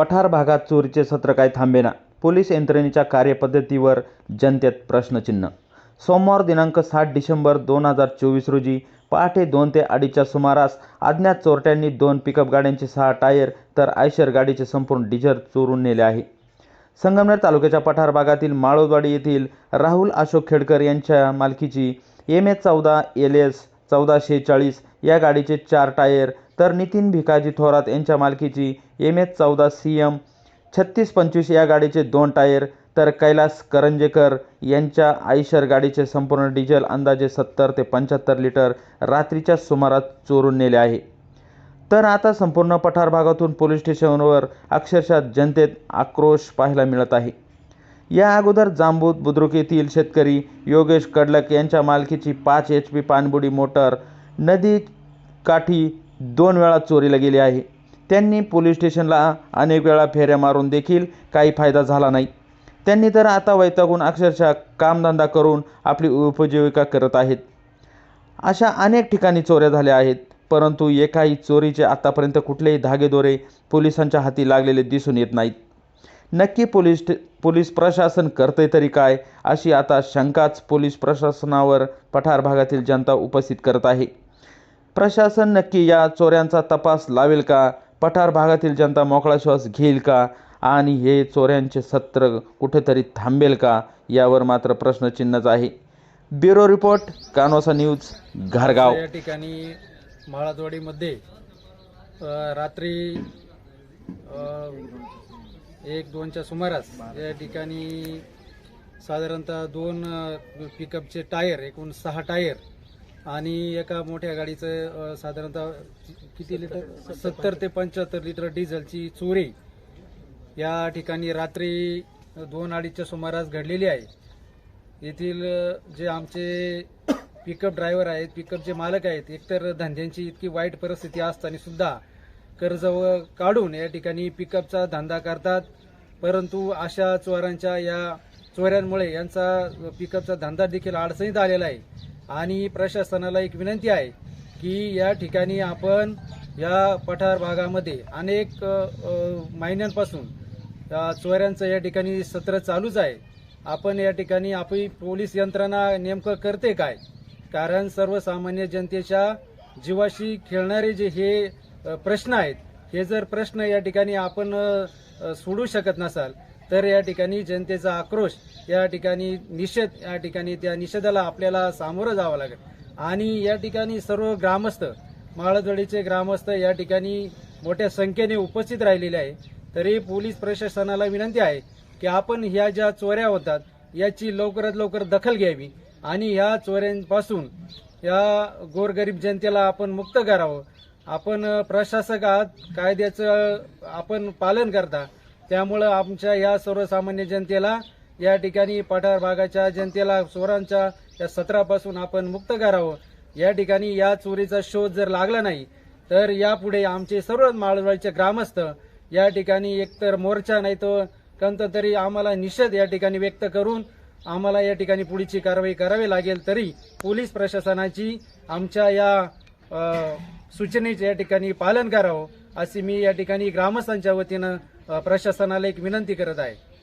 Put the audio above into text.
पठार भागात चोरीचे सत्र काय थांबेना. पोलीस यंत्रणेच्या कार्यपद्धतीवर जनतेत प्रश्नचिन्ह. सोमवार दिनांक सात डिसेंबर दोन हजार चोवीस रोजी पहाटे दोन ते अडीचच्या सुमारास अज्ञात चोरट्यांनी दोन पिकअप गाड्यांचे सहा टायर तर आयशर गाडीचे संपूर्ण डिझेल चोरून नेले आहे. संगमनेर तालुक्याच्या पठार भागातील माळोदवाडी येथील राहुल अशोक खेडकर यांच्या मालकीची एम एच चौदा एल एस चौदा शेहेचाळीस या गाडीचे चार टायर तर नितीन भिकाजी थोरात यांच्या मालकीची एम एच चौदा सी एम छत्तीस पंचवीस या गाडीचे दोन टायर तर कैलास करंजेकर यांच्या आयशर गाडीचे संपूर्ण डिझेल अंदाजे सत्तर ते पंच्याहत्तर लिटर रात्रीच्या सुमारास चोरून नेले आहे. तर आता संपूर्ण पठार भागातून पोलीस स्टेशनवर अक्षरशः जनतेत आक्रोश पाहायला मिळत आहे. या अगोदर जांबूत बुद्रुक येथील शेतकरी योगेश कडलक यांच्या मालकीची पाच एच पी पाणबुडी मोटर नदी काठी दोन वेळा चोरीला गेली आहे. त्यांनी पोलीस स्टेशनला अनेक वेळा फेऱ्या मारून देखील काही फायदा झाला नाही. त्यांनी तर आता वैतागून अक्षरशः कामधंदा करून आपली उपजीविका करत आहेत. अशा अनेक ठिकाणी चोऱ्या झाल्या आहेत परंतु एकाही चोरीचे आतापर्यंत कुठलेही धागेदोरे पोलिसांच्या हाती लागलेले दिसून येत नाहीत. नक्की पोलीस पोलीस प्रशासन करते तरी काय अशी आता शंकाच पोलीस प्रशासनावर पठार भागातील जनता उपस्थित करत आहे. प्रशासन नक्की या चोऱ्यांचा तपास लावेल का? पठार भागातील जनता मोकळा श्वास घेईल का? आणि हे चोऱ्यांचे सत्र कुठेतरी थांबेल का? यावर मात्र प्रश्नचिन्हच आहे. ब्युरो रिपोर्ट कानोसा न्यूज घारगाव. या ठिकाणी माळाजवाडीमध्ये रात्री एक दोनच्या सुमारास या ठिकाणी साधारणतः दोन पिकअपचे टायर एकूण सहा टायर आणि एका मोठ्या गाडीचं साधारणतः किती लिटर सत्तर ते पंच्याहत्तर लिटर डिझेलची चोरी या ठिकाणी रात्री दोन अडीचच्या सुमारास घडलेली आहे. येथील जे आमचे पिकअप ड्रायव्हर आहेत पिकअपचे मालक आहेत एकतर धंद्यांची इतकी वाईट परिस्थिती असताना सुद्धा कर्ज व काढून या ठिकाणी पिकअपचा धंदा करतात. परंतु अशा चोरांच्या या चोऱ्यांमुळे यांचा पिकअपचा धंदा देखील अडचणीत आलेला आहे. आणि प्रशासनाला एक विनंती आहे की या ठिकाणी आपण या पठार भागामध्ये अनेक महिन्यांपासून चोऱ्यांचं या ठिकाणी सत्र चालूच आहे. आपण या ठिकाणी आपली पोलीस यंत्रणा नेमकं करते काय? कारण सर्वसामान्य जनतेच्या जीवाशी खेळणारे जे हे प्रश्न आहेत हे जर प्रश्न या ठिकाणी आपण सोडू शकत नसाल तर या ठिकाणी जनतेचा आक्रोश या ठिकाणी निषेध या ठिकाणी त्या निषेधाला आपल्याला सामोरं जावं लागेल. आणि या ठिकाणी सर्व ग्रामस्थ माळदवडीचे ग्रामस्थ या ठिकाणी मोठ्या संख्येने उपस्थित राहिलेले आहे. तरी पोलीस प्रशासनाला विनंती आहे की आपण ह्या ज्या चोऱ्या होतात याची लवकरात लवकर दखल घ्यावी आणि ह्या चोऱ्यांपासून या गोरगरीब जनतेला आपण मुक्त करावं. आपण प्रशासक आहात कायद्याचं आपण पालन करता. त्यामुळं आमच्या या सर्वसामान्य जनतेला या ठिकाणी पठार भागाच्या जनतेला चोरांच्या या सत्रापासून आपण मुक्त करावं. या ठिकाणी या चोरीचा शोध जर लागला नाही तर यापुढे आमचे सर्व माळवाडीचे ग्रामस्थ या ठिकाणी एकतर मोर्चा नाही तर कंत तरी आम्हाला निषेध या ठिकाणी व्यक्त करून आम्हाला या ठिकाणी पुढची कारवाई करावी लागेल तरी पोलीस प्रशासनाची आमच्या या सूचनेचे या ठिकाणी पालन करावं असे मी या ठिकाणी ग्रामस्थांच्या वतीनं प्रशासनाला एक विनंती करत आहे.